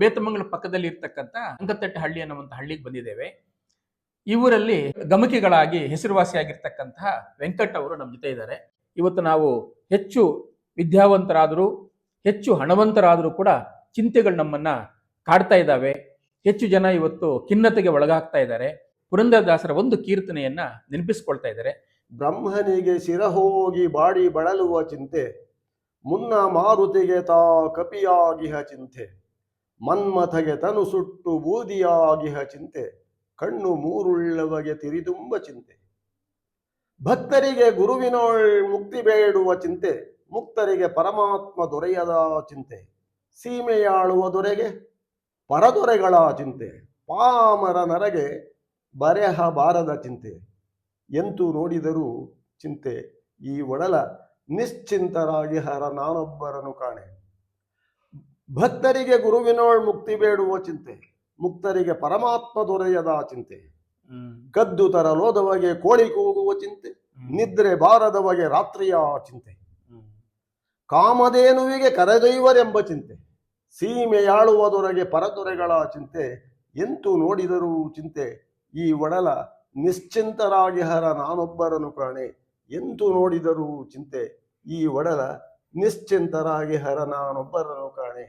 ಬೇತಮಂಗಲ ಪಕ್ಕದಲ್ಲಿ ಇರ್ತಕ್ಕಂಥ ಅಂಕತಟ್ಟೆ ಹಳ್ಳಿ ಅನ್ನುವಂಥ ಹಳ್ಳಿಗೆ ಬಂದಿದ್ದೇವೆ. ಇವರಲ್ಲಿ ಗಮಕಿಗಳಾಗಿ ಹೆಸರುವಾಸಿಯಾಗಿರ್ತಕ್ಕಂತಹ ವೆಂಕಟ್ ಅವರು ನಮ್ಮ ಜೊತೆ ಇದ್ದಾರೆ. ಇವತ್ತು ನಾವು ಹೆಚ್ಚು ವಿದ್ಯಾವಂತರಾದರೂ, ಹೆಚ್ಚು ಹಣವಂತರಾದರೂ ಕೂಡ ಚಿಂತೆಗಳು ನಮ್ಮನ್ನ ಕಾಡ್ತಾ ಇದ್ದಾವೆ. ಹೆಚ್ಚು ಜನ ಇವತ್ತು ಖಿನ್ನತೆಗೆ ಒಳಗಾಗ್ತಾ ಇದ್ದಾರೆ. ಪುರಂದರದಾಸರ ಒಂದು ಕೀರ್ತನೆಯನ್ನ ನೆನಪಿಸ್ಕೊಳ್ತಾ ಇದ್ದಾರೆ. ಬ್ರಹ್ಮನಿಗೆ ಶಿರ ಹೋಗಿ ಬಾಡಿ ಬಳಲುವ ಚಿಂತೆ, ಮುನ್ನ ಮಾರುತಿಗೆ ತಾ ಕಪಿಯಾಗಿಹ ಚಿಂತೆ. ಮನ್ಮಥಗೆ ತನು ಸುಟ್ಟು ಬೂದಿಯಾಗಿಹ ಚಿಂತೆ, ಕಣ್ಣು ಮೂರುಳ್ಳವಗೆ ತಿರಿದುಂಬ ಚಿಂತೆ. ಭಕ್ತರಿಗೆ ಗುರುವಿನೋಳ್ ಮುಕ್ತಿ ಬೇಡುವ ಚಿಂತೆ, ಮುಕ್ತರಿಗೆ ಪರಮಾತ್ಮ ದೊರೆಯದ ಚಿಂತೆ. ಸೀಮೆಯಾಳುವ ದೊರೆಗೆ ಪರದೊರೆಗಳ ಚಿಂತೆ, ಪಾಮರ ನರಗೆ ಬರೆಹ ಬಾರದ ಚಿಂತೆ. ಎಂತೂ ನೋಡಿದರೂ ಚಿಂತೆ, ಈ ಒಡಲ ನಿಶ್ಚಿಂತರಾಗಿ ಹರ ನಾನೊಬ್ಬರನ್ನು ಕಾಣೆ. ಭಕ್ತರಿಗೆ ಗುರುವಿನೋಳ್ ಮುಕ್ತಿ ಬೇಡುವ ಚಿಂತೆ ಮುಕ್ತರಿಗೆ ಪರಮಾತ್ಮ ದೊರೆಯದ ಚಿಂತೆ. ಕದ್ದು ತರಲೋದವಗೆ ಕೋಳಿ ಕೂಗುವ ಚಿಂತೆ ನಿದ್ರೆ ಬಾರದವಗೆ ರಾತ್ರಿಯ ಚಿಂತೆ. ಕಾಮಧೇನುವಿಗೆ ಕರೆದೈವರೆಂಬ ಚಿಂತೆ ಸೀಮೆಯಾಳುವದೊರೆಗೆ ಪರದೊರೆಗಳ ಚಿಂತೆ ಎಂತು ನೋಡಿದರೂ ಚಿಂತೆ ಈ ಒಡಲ ನಿಶ್ಚಿಂತರಾಗಿ ಹರ ನಾನೊಬ್ಬರನು ಕಾಣೆ ಎಂತು ನೋಡಿದರೂ ಚಿಂತೆ ಈ ಒಡಲ ನಿಶ್ಚಿಂತರಾಗಿ ಹರ ನಾನೊಬ್ಬರನು ಕಾಣೆ